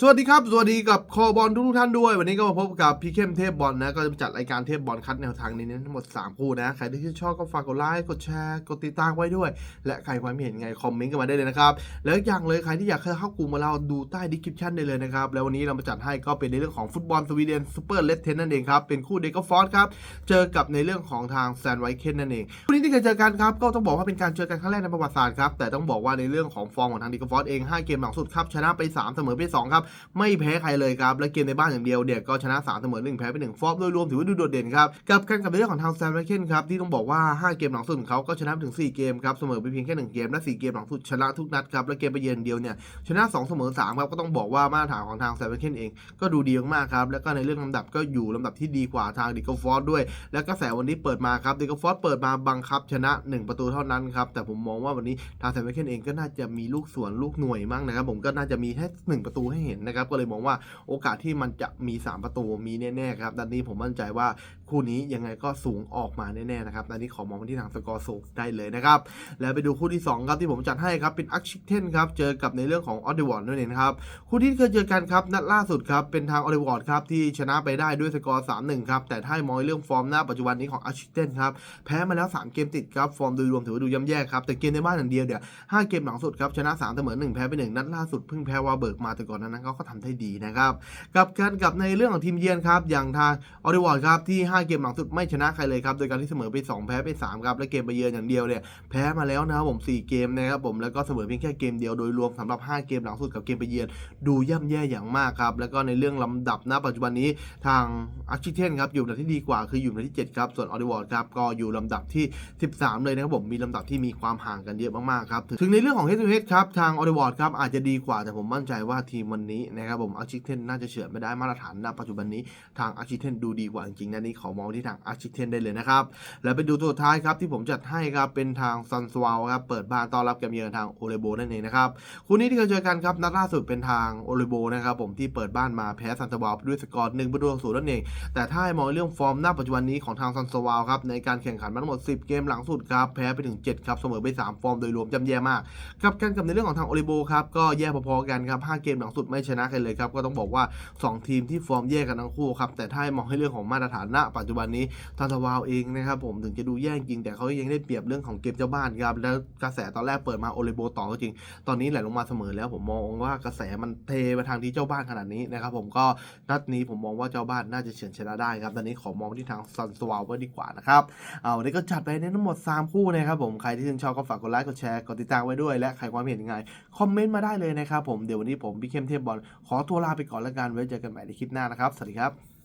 สวัสดีครับ สวัสดีกับคอบอลทุกท่านด้วย วันนี้ก็มาพบกับพี่เข้มเทพบอลนะ ก็จะจัดรายการเทพบอลคัดแนวทางในนี้ทั้งหมด 3 คู่นะ ใครที่ชื่นชอบก็ฝากกดไลค์ กดแชร์ กดติดตามไว้ด้วย และใครความเห็นไง คอมเมนต์กันมาได้เลยนะครับ แล้วอย่างเลยใครที่อยากเข้ากลุ่มมาเราดูใต้ดีคริปชั่นได้เลยนะครับ แล้ววันนี้เรามาจัดให้ก็เป็นในเรื่องของฟุตบอลสวีเดนซูเปอร์เลดเทนนั่นเองครับ เป็นคู่เดกฟอร์ดครับ เจอกับในเรื่องของทางแซนไวเคนนั่นเองคู่นี้ที่เคยเจอกันครับ ก็ต้องบอกว่าเป็นการเจอกันครั้งแรกในประวัติศาสตร์ครับ แต่ต้องบอกว่าในเรื่องของฟอร์มของทางเดกฟอร์ดเอง 5 เกมหลังสุดครับชนะไป 3 เสมอไป2ครับไม่แพ้ใครเลยครับ และเกมในบ้านอย่างเดียวเนี่ยก็ชนะ3เสมอ1แพ้ไป1ฟอร์มโดยรวมถือว่าดูโดดเด่นครับกับการกับเรื่องของทางแซมไวเคนครับที่ต้องบอกว่า 5 เกมหลังสุดของเขาก็ชนะถึง 4 เกมครับเสมอไปเพียงแค่ 1 เกมและ 4 เกมหลังสุดชนะทุกนัดครับและเกมไปเยือนเดียวเนี่ยชนะ 2 เสมอ3ครับก็ต้องบอกว่ามาตรฐานของทางแซมไวเคนเองก็ดูดีมากครับแล้วก็ในเรื่องลำดับก็อยู่ลำดับที่ดีกว่าทางดิกฟอร์ดด้วย แล้วกระแสวันนี้เปิดมาครับดิกฟอร์ดเปิดมาบังคับชนะ 1 ประตูเท่านั้นครับแต่ผมมองว่าวันนี้ทางแซมไวเคนเองก็น่าจะมีลูกสวนลูกหน่วยมั้งนะครับผมก็น่าจะมีแค่หนึ่งประตูให้เห็นนะครับก็เลยมองว่าโอกาสที่มันจะมี 3 ประตูมีแน่ๆครับด้านนี้ผมมั่นใจว่าคู่นี้ยังไงก็สูงออกมาแน่ๆนะครับด้านนี้ขอมองไปที่ทางสกอร์สูงได้เลยนะครับแล้วไปดูคู่ที่ 2 ครับที่ผมจัดให้ครับเป็นอักชิเทนครับเจอกับในเรื่องของออเดวอร์ดนั่นเองนะครับคู่ที่เคยเจอกันครับนัดล่าสุดครับเป็นทางออลิวอร์ดครับที่ชนะไปได้ด้วยสกอร์3-1ครับแต่ถ้าให้มองเรื่องฟอร์มหน้าปัจจุบันนี้ของอาชิเทนครับแพ้มาแล้ว 3 เกมติดครับฟอร์มโดยรวมถือว่าดูย่ำแย่ครับแต่เกมในบ้านอย่างเดียวเนี่ย5เกมหลังสุดครับชนะ3เสมอ1แพ้ไป1นัดล่าสุดเพิ่งแพ้วาเบิร์กมาแต่ก่อนนั้นเขาก็ทำได้ดีนะครับกับการกับในเรื่องของทีมเยือนครับอย่างทางออริวอร์ดครับที่ 5 เกมหลังสุดไม่ชนะใครเลยครับโดยการที่เสมอไป 2 แพ้ไป3ครับและเกมไปเยือนอย่างเดียวเนี่ยแพ้มาแล้วนะครับผม 4 เกมนะครับผมแล้วก็เสมอเพียงแค่เกมเดียวโดยรวมสำหรับ 5 เกมหลังสุดกับเกมไปเยือนดูย่ำแย่อย่างมากครับแล้วก็ในเรื่องลำดับณปัจจุบันนี้ทางอาร์ชิเทนครับอยู่ลำดับที่ดีกว่าคืออยู่ลำดับที่ 7 ครับ ส่วนออริวอร์ดครับก็อยู่ลำดับที่ 13 เลยนะครับผมมีลำดับที่มีความห่างกันเยอะมากๆครับถึงในเรื่องของเฮด o ูเฮดครับทางออริวอร์ดครับอาจจะดีกว่าแต่ผมมั่นใจว่าทีมวันนี้นะครับผมอาร์ชิเทนน่าจะเฉือนไม่ได้มาตรฐานณปัจจุบันนี้ทางอาร์ชิเทนดูดีกว่าจริงๆนะนี่ขอมองที่ทางอาร์ชิเทนได้เลยนะครับ แล้วไปดูตัวท้ายครับที่ผมจัดให้ครับเป็นทางซันสวาลครับเปิดบ้านต้อนรับเกมเยือนทางโอเลโบนั่นเองนะครับคู่นี้ที่เคยเจอกันครับนัดล่าสุดเป็นทางโอเลโบนะครับผมที่เปิดบ้านมาแพ้ซันสวาลด้วยสกอร์หนึ่งประตูต่อศูนย์นั่นเองแต่ถ้าให้มองเรื่องฟอร์มหน้าปัจจุบันนี้ของทางซันสวาลครับในการแข่งขันมาทั้งหมด 10 เกมหลังสุดครับแพ้ไปถึง 7 ครับเสมอไป 3 ฟอร์มโดยรวมจำแย่มาก กับการกับในเรื่องของทางโอเลโบครับก็แย่พอๆกันครับ5เกมหลังสุดไม่ชนะใครเลยครับก็ต้องบอกว่า 2 ทีมที่ฟอร์มแย่กันทั้งคู่ครับแต่ถ้าให้มองให้เรื่องของมาตรฐานณปัจจุบันนี้ทางสวาลเองนะครับผมถึงจะดูแย่จริง แต่เขายังได้เปรียบเรื่องของเกมเจ้าบ้านครับแล้วกระแสตอนแรกเปิดมาโอเลโบต่อก็จริง ตอนนี้ไหลลงมาเสมอแล้วผมมองว่ากระแสมันเทไปทางที่เจ้าบ้านขนาดนี้นะครับผมก็นัดนี้ผมมองว่าเจ้าบ้านน่าจะเฉือนชนะได้ครับตอนนี้ขอมองที่ทางซันสวาลไว้ดีกว่านะครับเอาวันนี้ก็จัดไปในทั้งหมด 3 คู่นะครับผมใครที่ชื่นชอบก็ฝากกดไลค์กดแชร์กดติดตามไว้ด้วยและใครความเห็นยังไงคอมเมนต์มาได้เลยนะครับผมเดี๋ยววันนี้ผมพี่เข้มเทพบอลขอตัวลาไปก่อนแล้วกันไว้เจอกันใหม่ในคลิปหน้านะครับ สวัสดีครับ